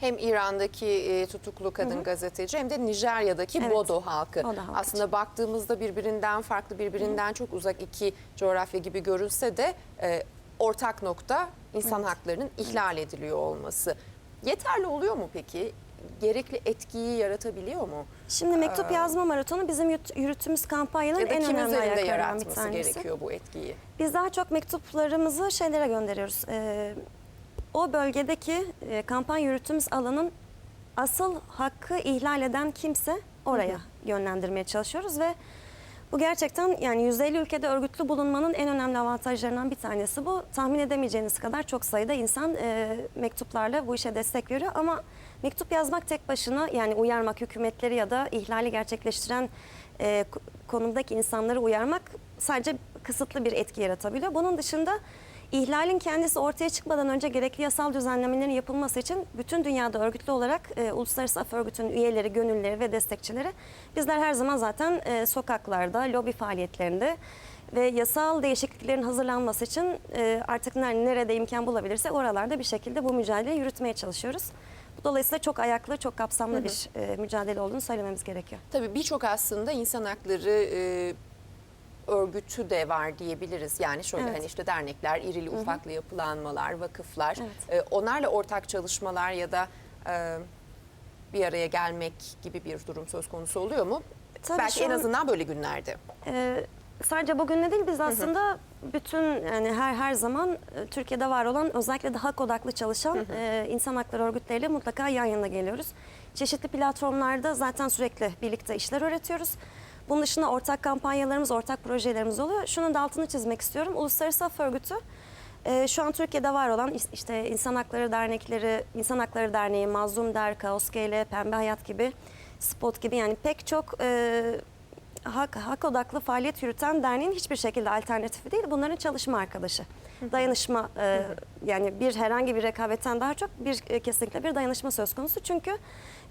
Hem İran'daki e, tutuklu kadın gazeteci hem de Nijerya'daki Evet, Bodo halkı. Bodo halkı Aslında baktığımızda birbirinden farklı, birbirinden çok uzak iki coğrafya gibi görülse de e, ortak nokta insan haklarının ihlal ediliyor olması. Yeterli oluyor mu peki? Gerekli etkiyi yaratabiliyor mu? Şimdi mektup yazma maratonu bizim yürüttüğümüz kampanyanın en önemli ayaklarından bir yaratması tanesi. gerekiyor bu etkiyi? Biz daha çok mektuplarımızı şeylere gönderiyoruz. Ee, o bölgedeki e, kampanya yürüttüğümüz alanın asıl hakkı ihlal eden kimse oraya yönlendirmeye çalışıyoruz ve bu gerçekten yani 150 ülkede örgütlü bulunmanın en önemli avantajlarından bir tanesi bu. Tahmin edemeyeceğiniz kadar çok sayıda insan e, mektuplarla bu işe destek veriyor ama mektup yazmak tek başına yani uyarmak hükümetleri ya da ihlali gerçekleştiren e, konumdaki insanları uyarmak sadece kısıtlı bir etki yaratabiliyor. Bunun dışında ihlalin kendisi ortaya çıkmadan önce gerekli yasal düzenlemelerin yapılması için bütün dünyada örgütlü olarak e, Uluslararası Af Örgütü'nün üyeleri, gönüllüleri ve destekçileri bizler her zaman zaten e, sokaklarda, lobi faaliyetlerinde ve yasal değişikliklerin hazırlanması için e, artık ner- nerede imkan bulabilirsek oralarda bir şekilde bu mücadeleyi yürütmeye çalışıyoruz. Dolayısıyla çok ayaklı, çok kapsamlı bir e, mücadele olduğunu söylememiz gerekiyor. Tabii birçok aslında insan hakları e, örgütü de var diyebiliriz. Yani şöyle Evet. hani işte dernekler, irili ufaklı yapılanmalar, vakıflar. Evet. E, onlarla ortak çalışmalar ya da e, bir araya gelmek gibi bir durum söz konusu oluyor mu? Tabii Belki en an- azından böyle günlerde. Ee, sadece bugün de değil biz aslında bütün yani her her zaman e, Türkiye'de var olan özellikle de hak odaklı çalışan e, insan hakları örgütleriyle mutlaka yan yana geliyoruz. Çeşitli platformlarda zaten sürekli birlikte işler öğretiyoruz. Bunun dışında ortak kampanyalarımız, ortak projelerimiz oluyor. Şunun da altını çizmek istiyorum. Uluslararası Af Örgütü e, şu an Türkiye'de var olan işte insan hakları dernekleri, İnsan Hakları Derneği, Mazlum Der, Kaos GL, Pembe Hayat gibi, Spot gibi yani pek çok e, hak, hak odaklı faaliyet yürüten derneğin hiçbir şekilde alternatifi değil. Bunların çalışma arkadaşı. Dayanışma e, yani bir herhangi bir rekabetten daha çok bir e, kesinlikle bir dayanışma söz konusu. Çünkü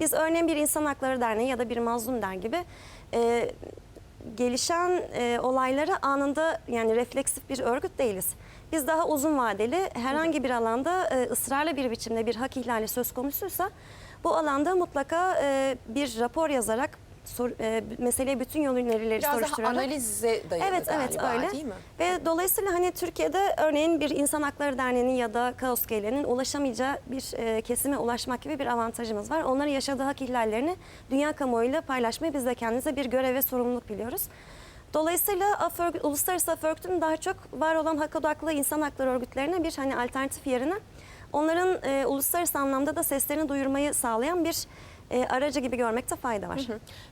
biz örneğin bir insan hakları derneği ya da bir mazlum der gibi e, gelişen e, olaylara anında yani refleksif bir örgüt değiliz. Biz daha uzun vadeli herhangi bir alanda e, ısrarlı bir biçimde bir hak ihlali söz konusuysa bu alanda mutlaka e, bir rapor yazarak sor, e, meseleye bütün yol önerileri Biraz daha soruşturarak analize dayalı Evet evet galiba, öyle. değil mi? Ve dolayısıyla hani Türkiye'de örneğin bir İnsan Hakları Derneği'nin ya da Kaos Geyler'in ulaşamayacağı bir e, kesime ulaşmak gibi bir avantajımız var. Onların yaşadığı hak ihlallerini dünya kamuoyuyla paylaşmayı biz de kendimize bir görev ve sorumluluk biliyoruz. Dolayısıyla Af Örgü- Uluslararası Af Örgütü'nün daha çok var olan hak odaklı insan hakları örgütlerine bir hani alternatif yerine onların e, uluslararası anlamda da seslerini duyurmayı sağlayan bir e, aracı gibi görmekte fayda var.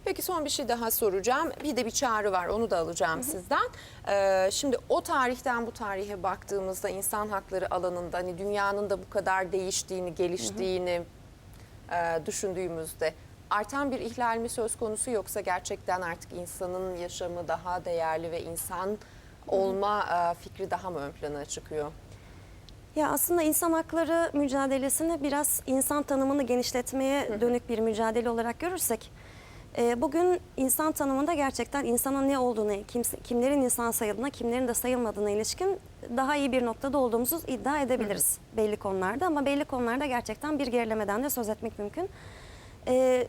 Peki son bir şey daha soracağım. Bir de bir çağrı var onu da alacağım sizden. Ee, şimdi o tarihten bu tarihe baktığımızda insan hakları alanında hani dünyanın da bu kadar değiştiğini, geliştiğini e, düşündüğümüzde artan bir ihlal mi söz konusu yoksa gerçekten artık insanın yaşamı daha değerli ve insan olma e, fikri daha mı ön plana çıkıyor? Ya aslında insan hakları mücadelesini biraz insan tanımını genişletmeye dönük bir mücadele olarak görürsek e, bugün insan tanımında gerçekten insanın ne olduğunu, kimlerin insan sayıldığına, kimlerin de sayılmadığına ilişkin daha iyi bir noktada olduğumuzu iddia edebiliriz belli konularda ama belli konularda gerçekten bir gerilemeden de söz etmek mümkün. E,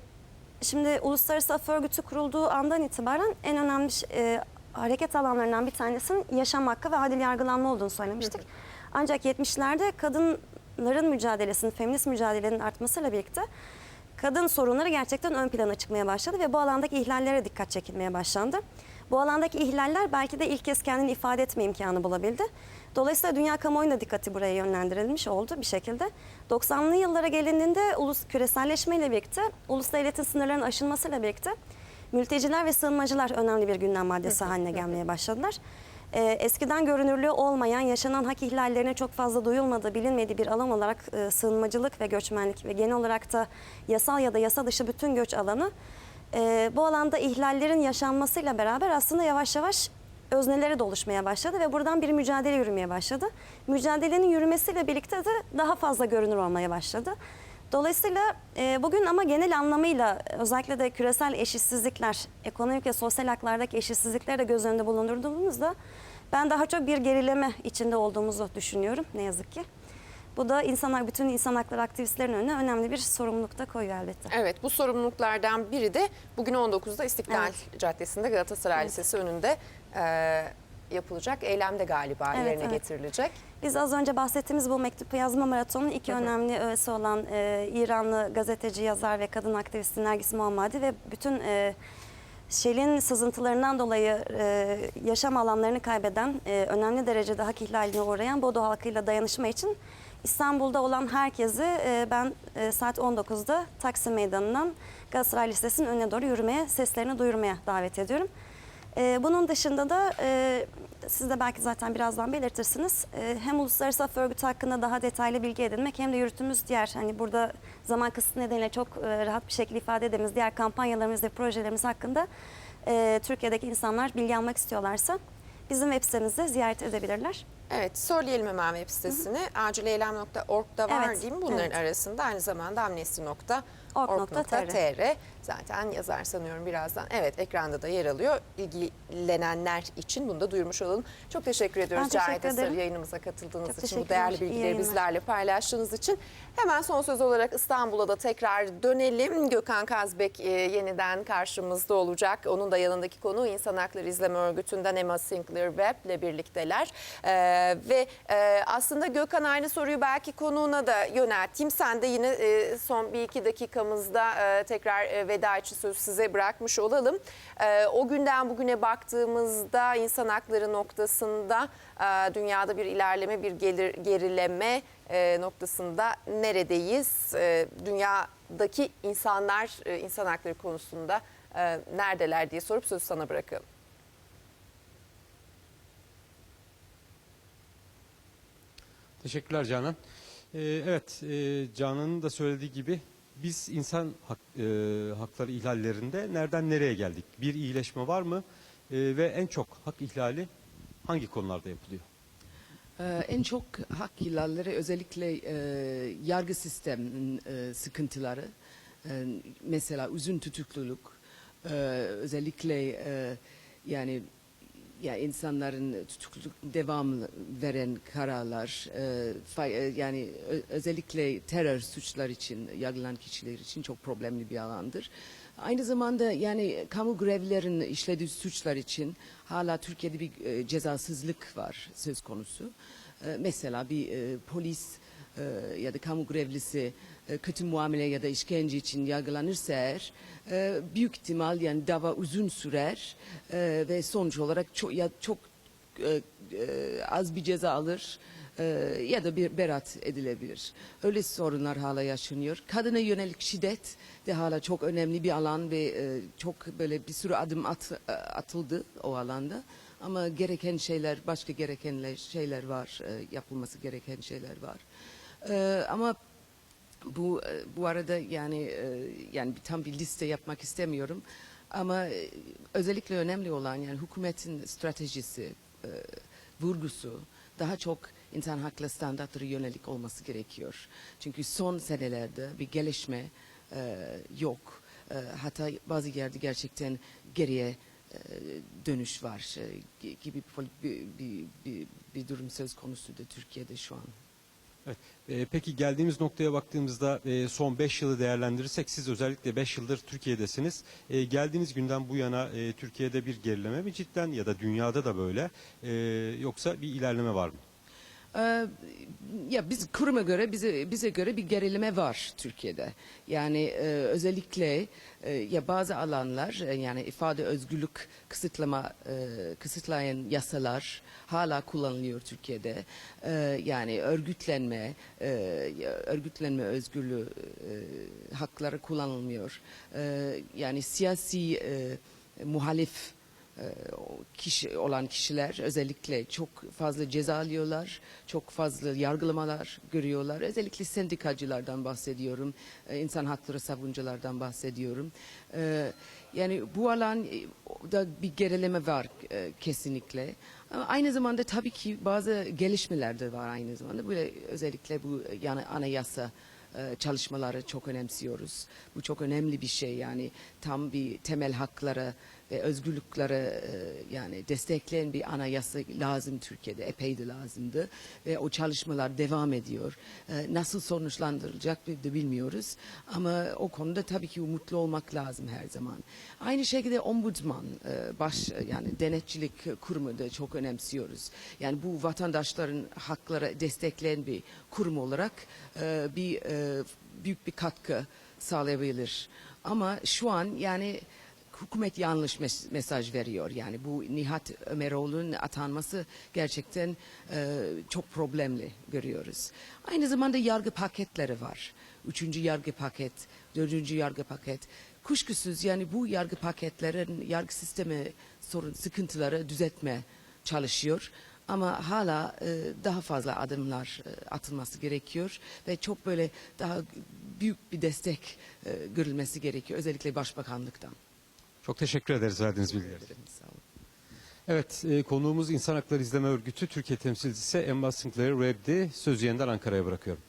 Şimdi Uluslararası Af Örgütü kurulduğu andan itibaren en önemli e, hareket alanlarından bir tanesinin yaşam hakkı ve adil yargılanma olduğunu söylemiştik. Ancak 70'lerde kadınların mücadelesinin, feminist mücadelenin artmasıyla birlikte kadın sorunları gerçekten ön plana çıkmaya başladı ve bu alandaki ihlallere dikkat çekilmeye başlandı. Bu alandaki ihlaller belki de ilk kez kendini ifade etme imkanı bulabildi. Dolayısıyla dünya kamuoyunun da dikkati buraya yönlendirilmiş oldu bir şekilde. 90'lı yıllara gelindiğinde ulus küreselleşmeyle birlikte, ulus devletin sınırlarının aşılmasıyla birlikte mülteciler ve sığınmacılar önemli bir gündem maddesi haline gelmeye başladılar. Ee, eskiden görünürlüğü olmayan, yaşanan hak ihlallerine çok fazla duyulmadığı, bilinmediği bir alan olarak e, sığınmacılık ve göçmenlik ve genel olarak da yasal ya da yasa dışı bütün göç alanı e, bu alanda ihlallerin yaşanmasıyla beraber aslında yavaş yavaş özneleri de oluşmaya başladı ve buradan bir mücadele yürümeye başladı. Mücadelenin yürümesiyle birlikte de daha fazla görünür olmaya başladı. Dolayısıyla e, bugün ama genel anlamıyla özellikle de küresel eşitsizlikler, ekonomik ve sosyal haklardaki eşitsizlikleri de göz önünde bulundurduğumuzda ben daha çok bir gerileme içinde olduğumuzu düşünüyorum ne yazık ki. Bu da insanlar bütün insan hakları aktivistlerinin önüne önemli bir sorumluluk da koyuyor elbette. Evet bu sorumluluklardan biri de bugün 19'da İstiklal Caddesi'nde Galatasaray Lisesi önünde e, yapılacak eylemde galiba Evet, yerine evet. getirilecek. Biz az önce bahsettiğimiz bu mektup yazma maratonunun iki önemli öğesi olan e, İranlı gazeteci, yazar ve kadın aktivist Nergis Muhammadi ve bütün e, Shell'in sızıntılarından dolayı e, yaşam alanlarını kaybeden, e, önemli derecede hak ihlaline uğrayan Bodo halkıyla dayanışma için İstanbul'da olan herkesi e, ben e, saat 19'da Taksim Meydanı'ndan Galatasaray Lisesi'nin önüne doğru yürümeye, seslerini duyurmaya davet ediyorum. Ee, bunun dışında da e, siz de belki zaten birazdan belirtirsiniz. E, hem Uluslararası Af Örgütü hakkında daha detaylı bilgi edinmek hem de yürüttüğümüz diğer hani burada zaman kısıtı nedeniyle çok e, rahat bir şekilde ifade edememiz diğer kampanyalarımız ve projelerimiz hakkında e, Türkiye'deki insanlar bilgi almak istiyorlarsa bizim web sitemizde ziyaret edebilirler. Evet söyleyelim hemen web sitesini. acileylem.org'da var Evet, değil mi? Bunların evet. arasında aynı zamanda Org.tr. amnesty.org.tr zaten yazar sanıyorum birazdan. Evet ekranda da yer alıyor. İlgilenenler için bunu da duyurmuş olalım. Çok teşekkür ediyoruz teşekkür Cahide Sarı yayınımıza katıldığınız Çok için, bu değerli bilgileri bizlerle paylaştığınız için. Hemen son söz olarak İstanbul'a da tekrar dönelim. Gökhan Kazbek e, yeniden karşımızda olacak. Onun da yanındaki konu İnsan Hakları İzleme Örgütü'nden Emma Sinclair Webb ile birlikteler. Ee, ve e, aslında Gökhan aynı soruyu belki konuğuna da yönelteyim. Sen de yine e, son bir iki dakikamızda e, tekrar e, veda için sözü size bırakmış olalım. E, o günden bugüne baktığımızda insan hakları noktasında dünyada bir ilerleme, bir gelir, gerileme noktasında neredeyiz? Dünyadaki insanlar insan hakları konusunda neredeler diye sorup sözü sana bırakalım. Teşekkürler Canan. Evet, e, Canan'ın da söylediği gibi biz insan hak, e, hakları ihlallerinde nereden nereye geldik? Bir iyileşme var mı? E, ve en çok hak ihlali hangi konularda yapılıyor? Ee, en çok hak ihlalleri özellikle e, yargı sisteminin e, sıkıntıları. E, mesela uzun tutukluluk, e, özellikle e, yani ya insanların tutukluluk devam veren kararlar, e, fay- e, yani özellikle terör suçlar için yargılanan kişiler için çok problemli bir alandır. Aynı zamanda yani kamu grevlerin işlediği suçlar için hala Türkiye'de bir e, cezasızlık var söz konusu. E, mesela bir e, polis e, ya da kamu grevlisi kötü muamele ya da işkence için yargılanırsa eğer e, büyük ihtimal yani dava uzun sürer e, ve sonuç olarak çok ya çok e, e, az bir ceza alır e, ya da bir berat edilebilir. Öyle sorunlar hala yaşanıyor. Kadına yönelik şiddet de hala çok önemli bir alan ve e, çok böyle bir sürü adım at, e, atıldı o alanda. Ama gereken şeyler, başka gereken şeyler var, e, yapılması gereken şeyler var. E, ama bu e, bu arada yani e, yani tam bir liste yapmak istemiyorum ama e, özellikle önemli olan yani hükümetin stratejisi, vurgusu daha çok insan hakları standartları yönelik olması gerekiyor. Çünkü son senelerde bir gelişme yok. Hatta bazı yerde gerçekten geriye dönüş var e, gibi bir, bir, bir, bir durum söz konusu da Türkiye'de şu an. Evet. E, peki geldiğimiz noktaya baktığımızda e, son 5 yılı değerlendirirsek siz özellikle 5 yıldır Türkiye'desiniz. E, geldiğiniz günden bu yana e, Türkiye'de bir gerileme mi cidden ya da dünyada da böyle E, yoksa bir ilerleme var mı? Ee, ya biz kuruma göre bize bize göre bir gerileme var Türkiye'de. Yani e, özellikle e, ya bazı alanlar e, yani ifade özgürlük kısıtlama e, kısıtlayan yasalar hala kullanılıyor Türkiye'de. E, yani örgütlenme e, örgütlenme özgürlüğü e, hakları kullanılmıyor. E, yani siyasi e, muhalif kişi olan kişiler özellikle çok fazla ceza alıyorlar, çok fazla yargılamalar görüyorlar. Özellikle sendikacılardan bahsediyorum, e, insan hakları savunuculardan bahsediyorum. E, Yani bu alan e, bir gerileme var e, kesinlikle. Ama aynı zamanda tabii ki bazı gelişmeler de var aynı zamanda. Böyle özellikle bu yani anayasa çalışmaları çok önemsiyoruz. Bu çok önemli bir şey yani tam bir temel haklara ve özgürlükleri e, yani destekleyen bir anayasa lazım Türkiye'de epey de lazımdı ve o çalışmalar devam ediyor. E, Nasıl sonuçlandırılacak de bilmiyoruz ama o konuda tabii ki umutlu olmak lazım her zaman. Aynı şekilde ombudsman e, baş yani denetçilik kurumu da çok önemsiyoruz. Yani bu vatandaşların hakları destekleyen bir kurum olarak e, bir büyük bir katkı sağlayabilir. Ama şu an yani hükümet yanlış mes- mesaj veriyor. Yani bu Nihat Ömeroğlu'nun atanması gerçekten e, çok problemli görüyoruz. Aynı zamanda yargı paketleri var. Üçüncü yargı paket, dördüncü yargı paket. Kuşkusuz yani bu yargı paketlerin yargı sistemi sorun, sıkıntıları düzeltme çalışıyor. Ama hala e, daha fazla adımlar e, atılması gerekiyor ve çok böyle daha büyük bir destek e, görülmesi gerekiyor özellikle başbakanlıktan. Çok teşekkür ederiz verdiğiniz bilgiler. için. Evet, e, konuğumuz İnsan Hakları İzleme Örgütü Türkiye temsilcisi Emma Sinclair Rebdi. Sözü yeniden Ankara'ya bırakıyorum.